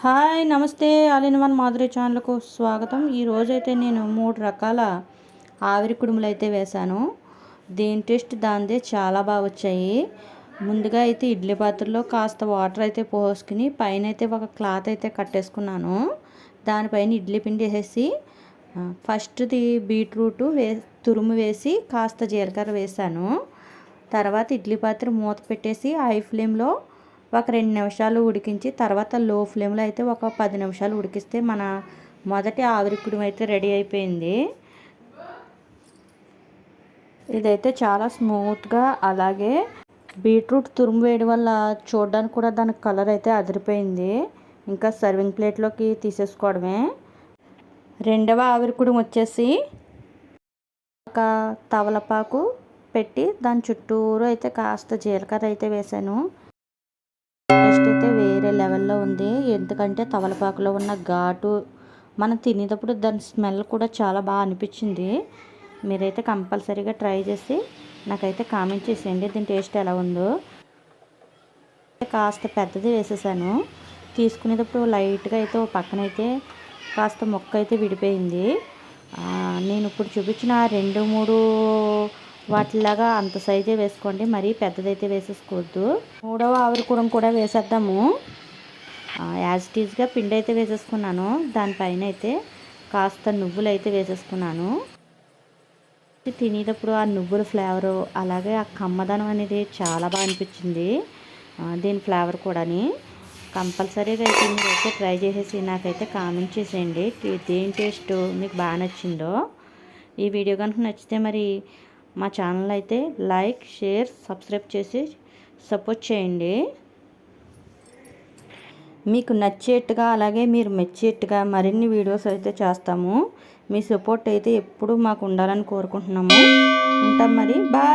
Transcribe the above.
Hi నమస్తే. All in one Madhuri ఛానల్కు స్వాగతం. ఈరోజైతే నేను మూడు రకాల ఆవిరి కుడుములు అయితే వేశాను. దీని టేస్ట్ దానిదే చాలా బాగా వచ్చాయి. ముందుగా అయితే ఇడ్లీ పాత్రలో కాస్త వాటర్ అయితే పోసుకుని పైన అయితే ఒక క్లాత్ అయితే కట్టేసుకున్నాను. దానిపైన ఇడ్లీ పిండి వేసేసి ఫస్ట్ది బీట్రూట్ వే తురుము వేసి కాస్త జీలకర్ర వేసాను తర్వాత ఇడ్లీ పాత్ర మూత పెట్టేసి హై ఫ్లేమ్లో ఒక రెండు నిమిషాలు ఉడికించి తర్వాత లో ఫ్లేమ్లో అయితే ఒక పది నిమిషాలు ఉడికిస్తే మన మొదటి ఆవిరికుడు అయితే రెడీ అయిపోయింది. ఇదైతే చాలా స్మూత్గా అలాగే బీట్రూట్ తురుము వేయడం వల్ల చూడడానికి కూడా దాని కలర్ అయితే అదిరిపోయింది. ఇంకా సర్వింగ్ ప్లేట్లోకి తీసేసుకోవడమే. రెండవ ఆవిరికుడు వచ్చేసి ఒక తవలపాకు పెట్టి దాని చుట్టూరు అయితే కాస్త జీలకర్ర అయితే వేసాను. టేస్ట్ అయితే వేరే లెవెల్లో ఉంది. ఎందుకంటే తవలపాకులో ఉన్న ఘాటు మనం తినేటప్పుడు దాని స్మెల్ కూడా చాలా బాగా అనిపించింది. మీరైతే కంపల్సరీగా ట్రై చేసి నాకైతే కామెంట్ చేసేయండి. దీని టేస్ట్ ఎలా ఉందో. కాస్త పెద్దది వేసేసాను. తీసుకునేటప్పుడు లైట్గా అయితే పక్కన అయితే కాస్త మొక్క అయితే విడిపోయింది నేను ఇప్పుడు చూపించిన రెండు మూడు వాటిలాగా అంత సైజే వేసుకోండి. మరీ పెద్దదైతే వేసేసుకోవద్దు. మూడవ ఆవిరికూడం కూడా వేసేద్దాము. యాజ్ టీజ్గా పిండి అయితే వేసేసుకున్నాను. దానిపైన అయితే కాస్త నువ్వులు అయితే వేసేసుకున్నాను తినేటప్పుడు ఆ నువ్వుల ఫ్లేవరు అలాగే ఆ కమ్మదనం అనేది చాలా బాగా అనిపించింది. దీని ఫ్లేవర్ కూడాని. కంపల్సరీగా అయితే మీరు అయితే ట్రై చేసేసి నాకైతే కామెంట్ చేసేయండి. దేని టేస్ట్ మీకు బాగా నచ్చిందో. ఈ వీడియో కనుక నచ్చితే మరి మా ఛానల్ అయితే లైక్ షేర్ సబ్స్క్రైబ్ చేసి సపోర్ట్ చేయండి. మీకు నచ్చేట్టుగా అలాగే మీరు మెచ్చేట్టుగా మరిన్ని వీడియోస్ అయితే చేస్తాము. మీ సపోర్ట్ అయితే ఎప్పుడు మాకు ఉండాలని కోరుకుంటున్నాము. ఉంటాం మరి. బాయ్.